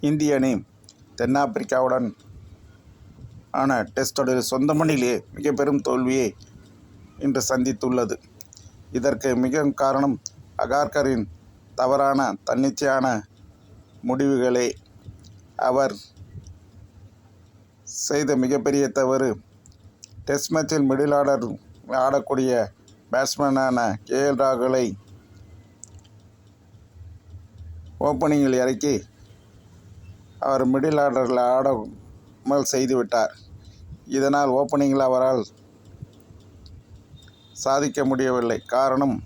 இந்திய அணி தென்னாப்பிரிக்காவுடன் ஆன டெஸ்ட் தொடரில் சொந்த மண்ணிலே மிக பெரும் தோல்வியை இன்று சந்தித்துள்ளது. இதற்கு மிக காரணம் அகார்கரின் தவறான தன்னிச்சையான முடிவுகளே அவர் செய்த மிகப்பெரிய தவறு. டெஸ்ட் மேட்சில் மிடில் ஆர்டர் ஆடக்கூடிய பேட்ஸ்மேனான கேஎல் ராகுலை ஓப்பனிங்கில் இறக்கி அவர் மிடில் ஆர்டரில் ஆடாமல் செய்துவிட்டார் இதனால் ஓப்பனிங்கில் அவரால் சாதிக்க முடியவில்லை. காரணம்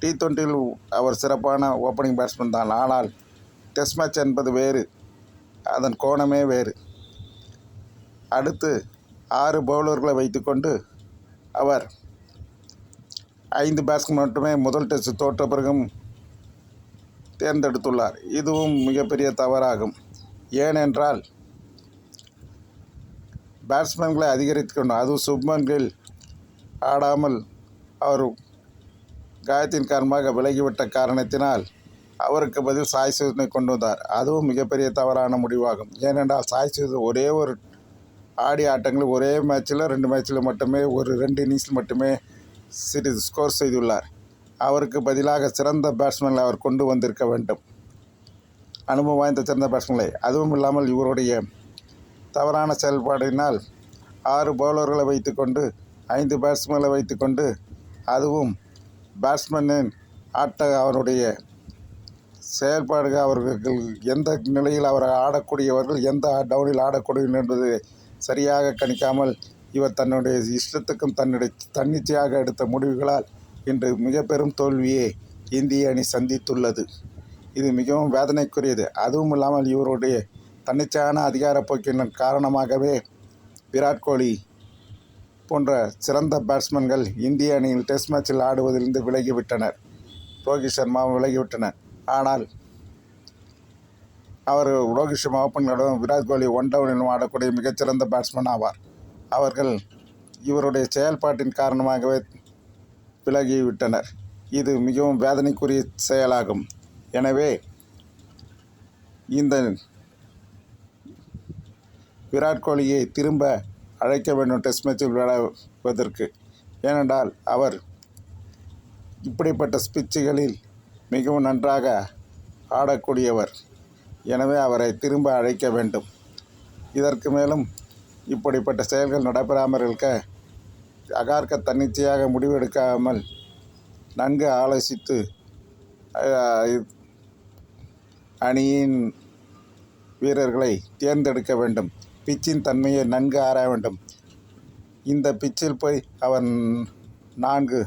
டி டுவெண்ட்டியில் அவர் சிறப்பான ஓப்பனிங் பேட்ஸ்மேன் தான். ஆனால் டெஸ்ட் மேட்ச் என்பது வேறு. அதன் கோணமே வேறு. அடுத்து ஆறு பவுலர்களை வைத்துக்கொண்டு அவர் ஐந்து பேட்ஸ்மேன் மட்டுமே முதல் டெஸ்ட் தோற்ற பிறகும் தேர்ந்தெடுத்துள்ளார். இதுவும் மிகப்பெரிய தவறாகும். ஏனென்றால் பேட்ஸ்மேன்களை அதிகரித்து கொண்டு அதுவும் சுப்மன் கில் ஆடாமல் அவர் காயத்தின் காரணமாக விலகிவிட்ட காரணத்தினால் அவருக்கு பதில் சாய் சுதனை கொண்டு வந்தார். அதுவும் மிகப்பெரிய தவறான முடிவாகும். ஏனென்றால் சாய் சுதன் ஒரே ஒரு ஆடி ஆட்டங்களில் ஒரே மேட்ச்சில் ரெண்டு மேட்ச்சில் மட்டுமே ஒரு ரெண்டு இன்னிங்ஸில் மட்டுமே சிறிது ஸ்கோர் செய்துள்ளார். அவருக்கு பதிலாக சிறந்த பேட்ஸ்மேன்களை அவர் கொண்டு வந்திருக்க வேண்டும். அனுபவம் வாய்ந்த சிறந்த பேட்ஸ்மேன்களை அதுவும் இல்லாமல் இவருடைய தவறான செயல்பாடினால் ஆறு பவுலர்களை வைத்துக்கொண்டு ஐந்து பேட்ஸ்மேனை வைத்துக்கொண்டு அதுவும் பேட்ஸ்மேனின் ஆட்ட அவருடைய செயல்பாடுகள் அவர்கள் எந்த நிலையில் அவர் ஆடக்கூடியவர்கள் எந்த டவுனில் ஆடக்கூடியவர் என்பது சரியாக கணிக்காமல் இவர் தன்னுடைய இஷ்டத்துக்கும் தன்னுடைய தன்னிச்சையாக எடுத்த முடிவுகளால் இன்று மிக பெரும் தோல்வியை இந்திய அணி சந்தித்துள்ளது. இது மிகவும் வேதனைக்குரியது. அதுவும் இல்லாமல் இவருடைய தன்னிச்சையான அதிகாரப்போக்கின் காரணமாகவே விராட் கோலி போன்ற சிறந்த பேட்ஸ்மேன்கள் இந்திய அணியில் டெஸ்ட் மேட்சில் ஆடுவதிலிருந்து விலகிவிட்டனர். ரோஹித் சர்மாவும் விலகிவிட்டனர். ஆனால் அவர் ரோஹித் சர்மா ஓப்பனிலும் விராட் கோலி ஒன் டவுனிலும் ஆடக்கூடிய மிகச்சிறந்த பேட்ஸ்மேன் ஆவார். அவர்கள் இவருடைய செயல்பாட்டின் காரணமாகவே விலகிவிட்டனர். இது மிகவும் வேதனைக்குரிய செயலாகும். எனவே இந்த விராட் கோலியை திரும்ப அழைக்க வேண்டும் டெஸ்ட் மேட்சில் விளையாடுவதற்கு. ஏனென்றால் அவர் இப்படிப்பட்ட ஸ்பிச்சுகளில் மிகவும் நன்றாக ஆடக்கூடியவர். எனவே அவரை திரும்ப அழைக்க வேண்டும். இதற்கு மேலும் இப்படிப்பட்ட செயல்கள் நடைபெறாமல் இருக்க அகார்க்க தன்னிச்சையாக முடிவெடுக்காமல் நன்கு ஆலோசித்து அணியின் வீரர்களை தேர்ந்தெடுக்க வேண்டும். பிச்சின் தன்மையை நன்கு ஆராய வேண்டும். இந்த பிச்சில் போய் அவன் நான்கு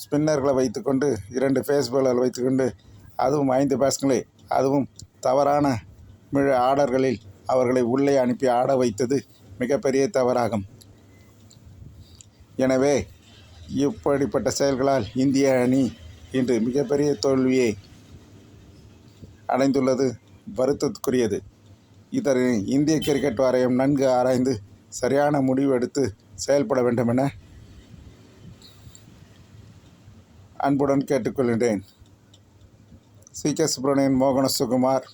ஸ்பின்னர்களை வைத்துக்கொண்டு இரண்டு ஃபேஸ் பவுலர் வைத்துக்கொண்டு அதுவும் ஐந்து பேட்ஸ்களை அதுவும் தவறான மிழ ஆர்டர்களில் அவர்களை உள்ளே அனுப்பி ஆட வைத்தது மிகப்பெரிய தவறாகும். எனவே இப்படிப்பட்ட செயல்களால் இந்திய அணி இன்று மிகப்பெரிய தோல்வியை அடைந்துள்ளது. வருத்தத்துக்குரியது. இதனை இந்திய கிரிக்கெட் வாரியம் நன்கு ஆராய்ந்து சரியான முடிவு எடுத்து செயல்பட வேண்டும் என அன்புடன் கேட்டுக்கொள்கின்றேன். சி. கே. சுப்பிரமணியன் மோகன சுகுமார்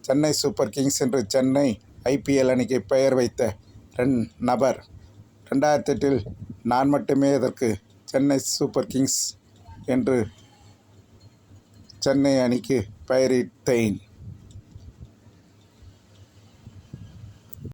சென்னை சூப்பர் கிங்ஸ் என்று சென்னை ஐபிஎல் அணிக்கு பெயர் வைத்த ரெண் நபர். ரெண்டாயிரத்தி எட்டில் நான் மட்டுமே இதற்கு சென்னை சூப்பர் கிங்ஸ் என்று சென்னை அணிக்கு Perry Ten.